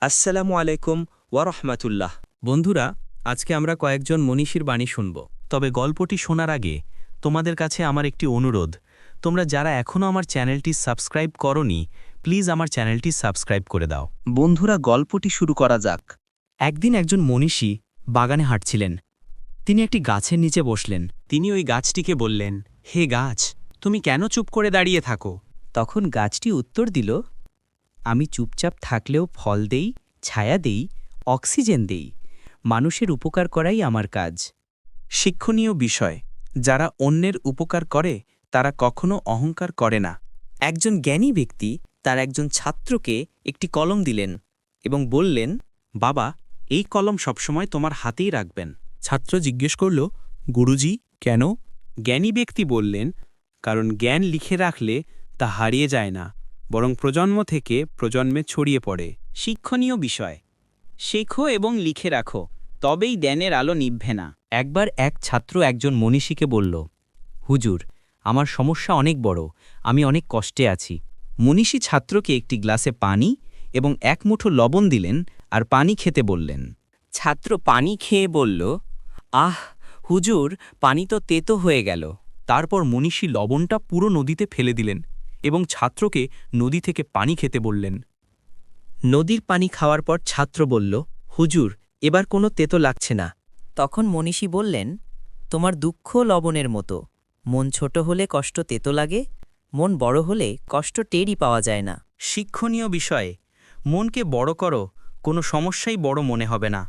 আসসালামু আলাইকুম ওয়ারহমাতুল্লাহ বন্ধুরা, আজকে আমরা কয়েকজন মনীষীর বাণী শুনব। তবে গল্পটি শোনার আগে তোমাদের কাছে আমার একটি অনুরোধ। তোমরা যারা এখনও আমার চ্যানেলটি সাবস্ক্রাইব করনি, প্লিজ আমার চ্যানেলটি সাবস্ক্রাইব করে দাও। বন্ধুরা, গল্পটি শুরু করা যাক। একদিন একজন মনীষী বাগানে হাঁটছিলেন। তিনি একটি গাছের নিচে বসলেন। তিনি ওই গাছটিকে বললেন, হে গাছ, তুমি কেন চুপ করে দাঁড়িয়ে থাকো? তখন গাছটি উত্তর দিল আমি চুপচাপ থাকলেও ফল দেই, ছায়া দেই, অক্সিজেন দেই। মানুষের উপকার করাই আমার কাজ। শিক্ষণীয় বিষয়, যারা অন্যের উপকার করে, তারা কখনো অহংকার করে না। একজন জ্ঞানী ব্যক্তি তার একজন ছাত্রকে একটি কলম দিলেন এবং বললেন, বাবা, এই কলম সবসময় তোমার হাতেই রাখবেন। ছাত্র জিজ্ঞেস করল, গুরুজি, কেন? জ্ঞানী ব্যক্তি বললেন, কারণ জ্ঞান লিখে রাখলে তা হারিয়ে যায় না। বরং প্রজন্ম থেকে প্রজন্মে ছড়িয়ে পড়ে। শিক্ষণীয় বিষয়। শেখো এবং লিখে রাখো তবেই জ্ঞানের আলো নিভবে না। একবার এক ছাত্র একজন মনীষীকে বলল হুজুর আমার সমস্যা অনেক বড় আমি অনেক কষ্টে আছি। মনীষী ছাত্রকে একটি গ্লাসে পানি এবং এক মুঠো লবণ দিলেন আর পানি খেতে বললেন ছাত্র পানি খেয়ে বলল আহ হুজুর পানি তো তেতো হয়ে গেল। তারপর মনীষী লবণটা পুরো নদীতে ফেলে দিলেন। এবং ছাত্রকে নদী থেকে পানি খেতে বললেন। নদীর পানি খাওয়ার পর ছাত্র বলল হুজুর এবার কোনো তেতো লাগছে না। তখন মনীষী বললেন তোমার দুঃখ লবণের মতো। মন ছোট হলে কষ্ট তেতো লাগে মন বড় হলে কষ্ট টেরই পাওয়া যায় না। শিক্ষণীয় বিষয়ে মনকে বড় করো কোনো সমস্যাই বড় মনে হবে না।